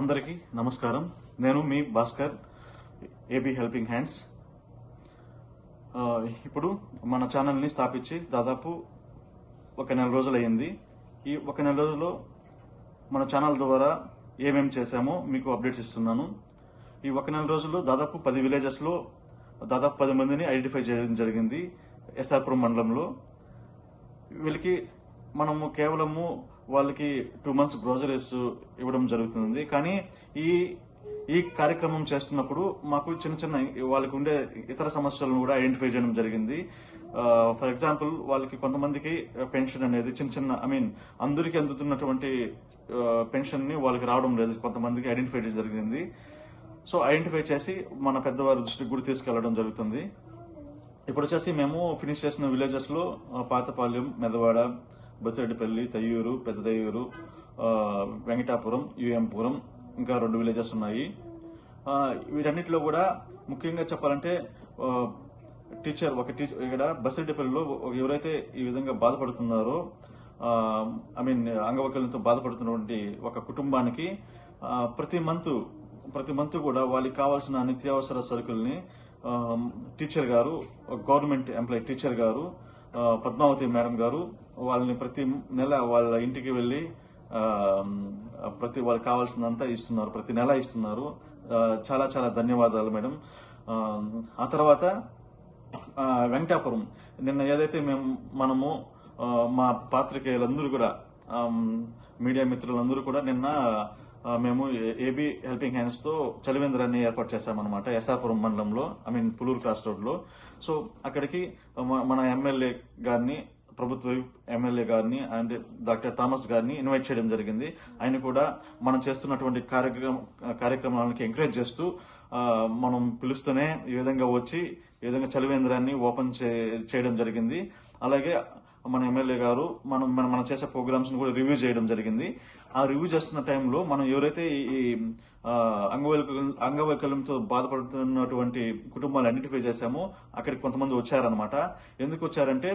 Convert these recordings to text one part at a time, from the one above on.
అందరికీ నమస్కారం. నేను మీ Bhaskar A B helping hands ఇప్పుడు మన ఛానల్ని స్థాపించి దాదాపు ఒక నెల రోజులు అయ్యింది ఈ ఒక నెల రోజుల్లో మన ఛానల్ ద్వారా ఏమేమి చేశామో మీకు అప్డేట్స్ ఇస్తున్నాను. ఈ ఒక నెల రోజుల్లో దాదాపు పది విలేజెస్లో దాదాపు పది మందిని ఐడెంటిఫై చేయడం జరిగింది. ఎస్ఆర్పురం మండలంలో. వీళ్ళకి మనము కేవలము వాళ్ళకి టూ మంత్స్ గ్రోజరీస్ ఇవ్వడం జరుగుతుంది. కానీ ఈ ఈ కార్యక్రమం చేస్తున్నప్పుడు మాకు చిన్న చిన్న వాళ్ళకి ఉండే ఇతర సమస్యలను కూడా ఐడెంటిఫై చేయడం జరిగింది. ఫర్ ఎగ్జాంపుల్ వాళ్ళకి కొంతమందికి పెన్షన్ అనేది చిన్న చిన్న ఐ మీన్ అందరికీ అందుతున్నటువంటి పెన్షన్ని వాళ్ళకి రావడం లేదు. కొంతమందికి ఐడెంటిఫై చేయడం జరిగింది. సో ఐడెంటిఫై చేసి మన పెద్దవారి దృష్టికి కూడా తీసుకెళ్ళడం జరుగుతుంది. ఇప్పుడు వచ్చేసి మేము ఫినిష్ చేసిన విలేజెస్లో పాతపాలెం మెదవాడ బసిరెడ్డిపల్లి తయ్యూరు పెద్ద తయ్యూరు వెంకటాపురం యుఎంపురం ఇంకా రెండు విలేజెస్ ఉన్నాయి. వీటన్నిటిలో కూడా ముఖ్యంగా చెప్పాలంటే టీచర్ ఒక టీచర్ ఇక్కడ బసిరెడ్డిపల్లిలో ఎవరైతే ఈ విధంగా బాధపడుతున్నారో ఐ మీన్ అంగవైకల్యంతో బాధపడుతున్నటువంటి ఒక కుటుంబానికి ప్రతి మంత్ ప్రతి మంత్ కూడా వాళ్ళకి కావాల్సిన నిత్యావసర సరుకుల్ని టీచర్ గారు గవర్నమెంట్ ఎంప్లాయీ టీచర్ గారు పద్మావతి మేడం గారు వాళ్ళని ప్రతి నెల వాళ్ళ ఇంటికి వెళ్ళి ప్రతి వాళ్ళకి కావాల్సినంత ఇస్తున్నారు ప్రతి నెల ఇస్తున్నారు. చాలా చాలా ధన్యవాదాలు మేడం. ఆ, తర్వాత వెంకటాపురం. నిన్న ఏదైతే మేము మనము మా పాత్రికేయులందరూ కూడా మీడియా మిత్రులందరూ కూడా నిన్న మేము ఏబీ హెల్పింగ్ హ్యాండ్స్తో చలివేంద్రాన్ని ఏర్పాటు చేశామన్నమాట. ఎస్ఆర్పురం మండలంలో ఐ మీన్ పులూరు క్రాస్ రోడ్లో. సో అక్కడికి మన ఎమ్మెల్యే గారిని ప్రభుత్వ ఎమ్మెల్యే గారిని అండ్ డాక్టర్ థామస్ గారిని ఇన్వైట్ చేయడం జరిగింది. ఆయన కూడా మనం చేస్తున్నటువంటి కార్యక్రమ కార్యక్రమాలకి ఎంకరేజ్ చేస్తూ మనం పిలుస్తూనే ఈ విధంగా వచ్చి ఈ విధంగా చలివేంద్రాన్ని ఓపెన్ చే- చేయడం జరిగింది. అలాగే మన ఎమ్మెల్యే గారు మనం మనం మనం చేసే ప్రోగ్రామ్స్ని కూడా రివ్యూ చేయడం జరిగింది. ఆ రివ్యూ చేస్తున్న టైంలో మనం ఎవరైతే ఈ- ఈ అంగవైకల్యం అంగవైకల్యంతో బాధపడుతున్నటువంటి కుటుంబాలు ఐడెంటిఫై చేశాము. అక్కడికి కొంతమంది వచ్చారనమాట ఎందుకు వచ్చారంటే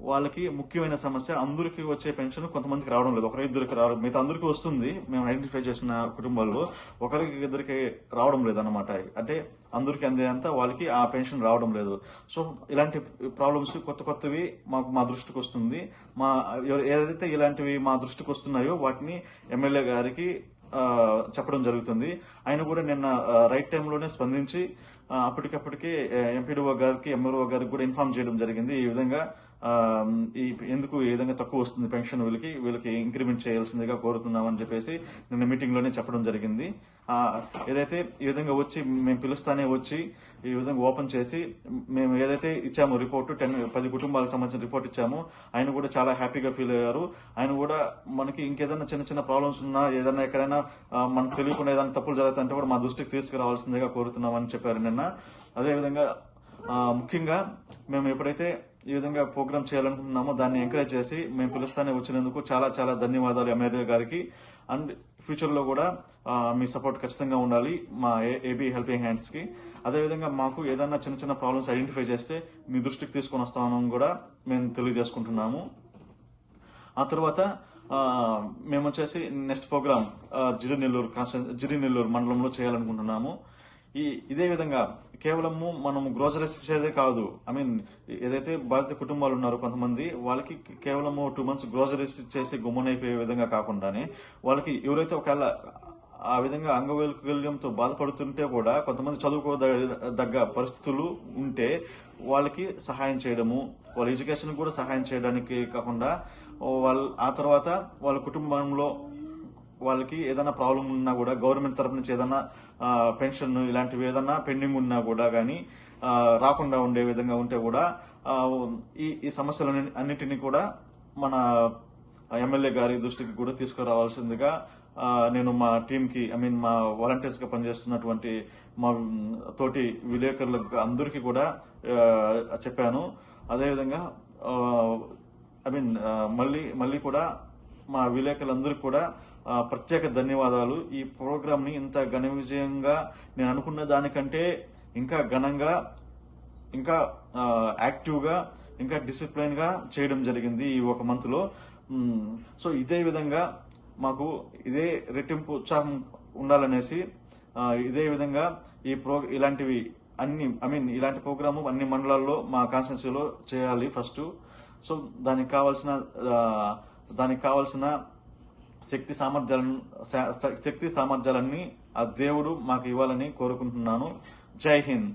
వాళ్ళకి ముఖ్యమైన సమస్య అందరికీ వచ్చే పెన్షన్ కొంతమందికి రావడం లేదు. ఒకరి ఇద్దరికి రావడం మిగతా అందరికీ వస్తుంది. మేము ఐడెంటిఫై చేసిన కుటుంబాల్లో ఒకరికి ఇద్దరికి రావడం లేదు అనమాట అంటే అందరికీ అందేంత వాళ్ళకి ఆ పెన్షన్ రావడం లేదు. సో ఇలాంటి ప్రాబ్లమ్స్ కొత్త కొత్తవి మాకు మా దృష్టికి వస్తుంది. మా ఏదైతే ఇలాంటివి మా దృష్టికి వస్తున్నాయో వాటిని ఎమ్మెల్యే గారికి చెప్పడం జరుగుతుంది. ఆయన కూడా నిన్న రైట్ టైంలోనే స్పందించి అప్పటికప్పటికే ఎంపీడీఓ గారికి ఎంఆర్ఓ గారికి కూడా ఇన్ఫార్మ్ చేయడం జరిగింది. ఈ విధంగా ఈ ఎందుకు ఏ విధంగా తక్కువ వస్తుంది పెన్షన్ వీళ్ళకి వీళ్ళకి ఇంక్రిమెంట్ చేయాల్సిందిగా కోరుతున్నామని చెప్పేసి నిన్న మీటింగ్లోనే చెప్పడం జరిగింది. ఏదైతే ఈ విధంగా వచ్చి మేము పిలుస్తానే వచ్చి ఈ విధంగా ఓపెన్ చేసి మేము ఏదైతే ఇచ్చామో రిపోర్ట్ టెన్ పది కుటుంబాలకు సంబంధించిన రిపోర్ట్ ఇచ్చామో ఆయన కూడా చాలా హ్యాపీగా ఫీల్ అయ్యారు. ఆయన కూడా మనకి ఇంకేదైనా చిన్న చిన్న ప్రాబ్లమ్స్ ఉన్నా ఏదైనా ఎక్కడైనా మనకు తెలియకుండా ఏదైనా తప్పులు జరుగుతుంటే కూడా మా దృష్టికి తీసుకురావాల్సిందిగా కోరుతున్నామని చెప్పారు నిన్న. అదేవిధంగా ముఖ్యంగా మేము ఎప్పుడైతే ఈ విధంగా ప్రోగ్రామ్ చేయాలనుకుంటున్నామో దాన్ని ఎంకరేజ్ చేసి మేము పిలుస్తానే వచ్చినందుకు చాలా చాలా ధన్యవాదాలు ఎమ్మెల్యే గారికి. అండ్ ఫ్యూచర్లో కూడా మీ సపోర్ట్ ఖచ్చితంగా ఉండాలి మా ఏబీ హెల్పింగ్ హ్యాండ్స్కి. అదేవిధంగా మాకు ఏదైనా చిన్న చిన్న ప్రాబ్లమ్స్ ఐడెంటిఫై చేస్తే మీ దృష్టికి తీసుకొని వస్తామని కూడా మేము తెలియజేసుకుంటున్నాము. ఆ తర్వాత మేము వచ్చేసి నెక్స్ట్ ప్రోగ్రామ్ జిరినెల్లూరు జిరి నెల్లూరు మండలంలో చేయాలనుకుంటున్నాము. ఈ ఇదే విధంగా కేవలము మనం గ్రోసరీస్ ఇచ్చేదే కాదు. ఐ మీన్ ఏదైతే బాధిత కుటుంబాలు ఉన్నారో కొంతమంది వాళ్ళకి కేవలము టూ మంత్స్ గ్రోసరీస్ చేసి గుమ్మనైపోయే విధంగా కాకుండానే వాళ్ళకి ఎవరైతే ఒకవేళ ఆ విధంగా అంగవైకల్యంతో బాధపడుతుంటే కూడా కొంతమంది చదువుకోదగ్గ పరిస్థితులు ఉంటే వాళ్ళకి సహాయం చేయడము వాళ్ళ ఎడ్యుకేషన్ కూడా సహాయం చేయడానికి కాకుండా వాళ్ళ ఆ తర్వాత వాళ్ళ కుటుంబంలో వాళ్ళకి ఏదైనా ప్రాబ్లం ఉన్నా కూడా గవర్నమెంట్ తరపు నుంచి ఏదైనా పెన్షన్ ఇలాంటివి ఏదైనా పెండింగ్ ఉన్నా కూడా కానీ రాకుండా ఉండే విధంగా ఉంటే కూడా ఈ ఈ సమస్యలు అన్నిటినీ కూడా మన ఎమ్మెల్యే గారి దృష్టికి కూడా తీసుకురావాల్సిందిగా నేను మా టీమ్కి ఐ మీన్ మా వాలంటీర్స్గా పనిచేస్తున్నటువంటి మా తోటి విలేకరులకు అందరికీ కూడా చెప్పాను. అదేవిధంగా ఐ మీన్ మళ్ళీ మళ్ళీ కూడా మా విలేకరులందరికీ కూడా ప్రత్యేక ధన్యవాదాలు. ఈ ప్రోగ్రాంని ఇంత ఘన విజయంగా నేను అనుకున్న దానికంటే ఇంకా ఘనంగా ఇంకా యాక్టివ్గా ఇంకా డిసిప్లైన్గా చేయడం జరిగింది ఈ ఒక మంత్లో. సో ఇదే విధంగా మాకు ఇదే రెట్టింపు ఉత్సాహం ఉండాలనేసి ఇదే విధంగా ఈ ప్రో ఇలాంటివి అన్ని ఐ మీన్ ఇలాంటి ప్రోగ్రాము అన్ని మండలాల్లో మా కాన్స్టిట్యూన్సీలో చేయాలి ఫస్ట్. సో దానికి కావాల్సిన దానికి కావాల్సిన శక్తి సామర్థ్యాలను శక్తి సామర్థ్యాలన్నీ ఆ దేవుడు మాకు ఇవ్వాలని కోరుకుంటున్నాను. జై హింద్.